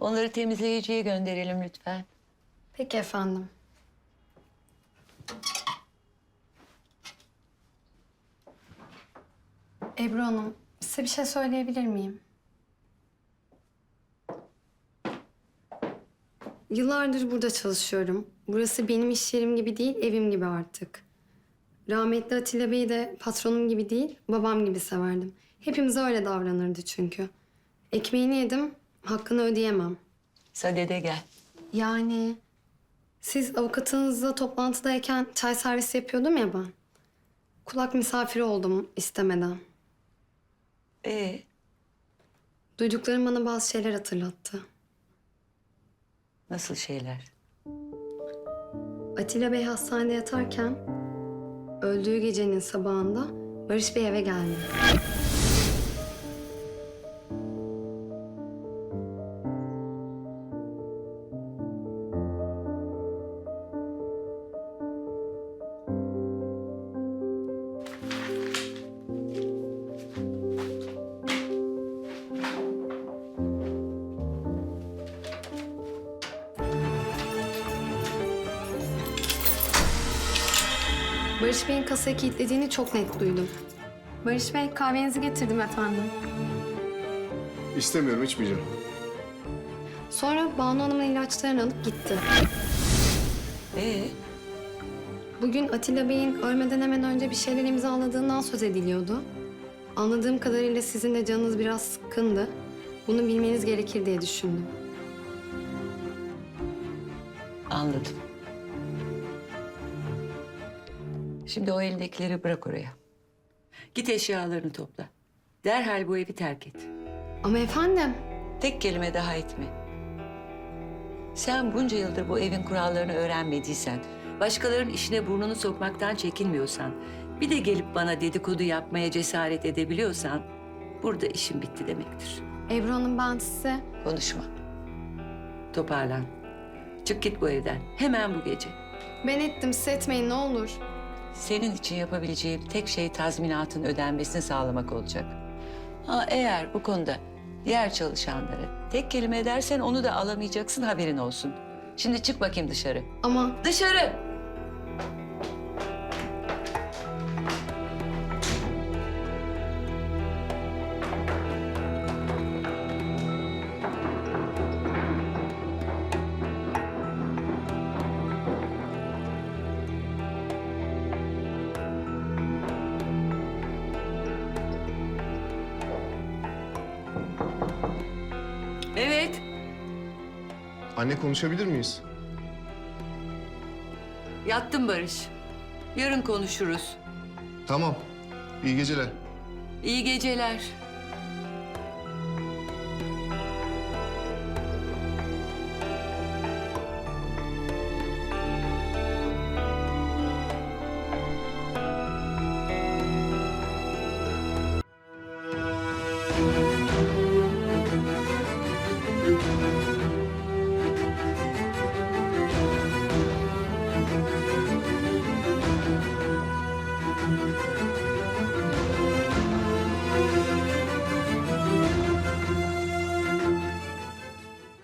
Onları temizleyiciye gönderelim lütfen. Peki efendim. Ebru Hanım, size bir şey söyleyebilir miyim? Yıllardır burada çalışıyorum. Burası benim iş yerim gibi değil, evim gibi artık. Rahmetli Atilla Bey'i de patronum gibi değil, babam gibi severdim. Hepimiz öyle davranırdı çünkü. Ekmeğini yedim, hakkını ödeyemem. Sadede gel. Yani siz avukatınızla toplantıdayken çay servisi yapıyordum ya ben. Kulak misafiri oldum istemeden. Ee, Duyduklarım bana bazı şeyler hatırlattı. nasıl şeyler? Atilla Bey hastanede yatarken öldüğü gecenin sabahında Barış Bey eve geldi. Barış Bey'in kasayı kilitlediğini çok net duydum. Barış Bey kahvenizi getirdim efendim. İstemiyorum, içmeyeceğim. Sonra Banu Hanım'ın ilaçlarını alıp gitti. Ee, Bugün Atilla Bey'in ölmeden hemen önce bir şeyler imzaladığından söz ediliyordu. Anladığım kadarıyla sizin de canınız biraz sıkkındı. Bunu bilmeniz gerekir diye düşündüm. anladım. Şimdi o elindekileri bırak oraya. Git eşyalarını topla. Derhal bu evi terk et. Ama efendim, Tek kelime daha etme. Sen bunca yıldır bu evin kurallarını öğrenmediysen, başkalarının işine burnunu sokmaktan çekinmiyorsan, bir de gelip bana dedikodu yapmaya cesaret edebiliyorsan, burada işin bitti demektir. Ebru Hanım ben size... Konuşma. Toparlan. Çık git bu evden. Hemen bu gece. Ben ettim, siz etmeyin ne olur. Senin için yapabileceğim tek şey tazminatın ödenmesini sağlamak olacak. Ha, eğer bu konuda diğer çalışanları tek kelime edersen onu da alamayacaksın haberin olsun. Şimdi çık bakayım dışarı. Ama Dışarı! Evet, Anne konuşabilir miyiz? yattım Barış. Yarın konuşuruz. Tamam. İyi geceler. İyi geceler.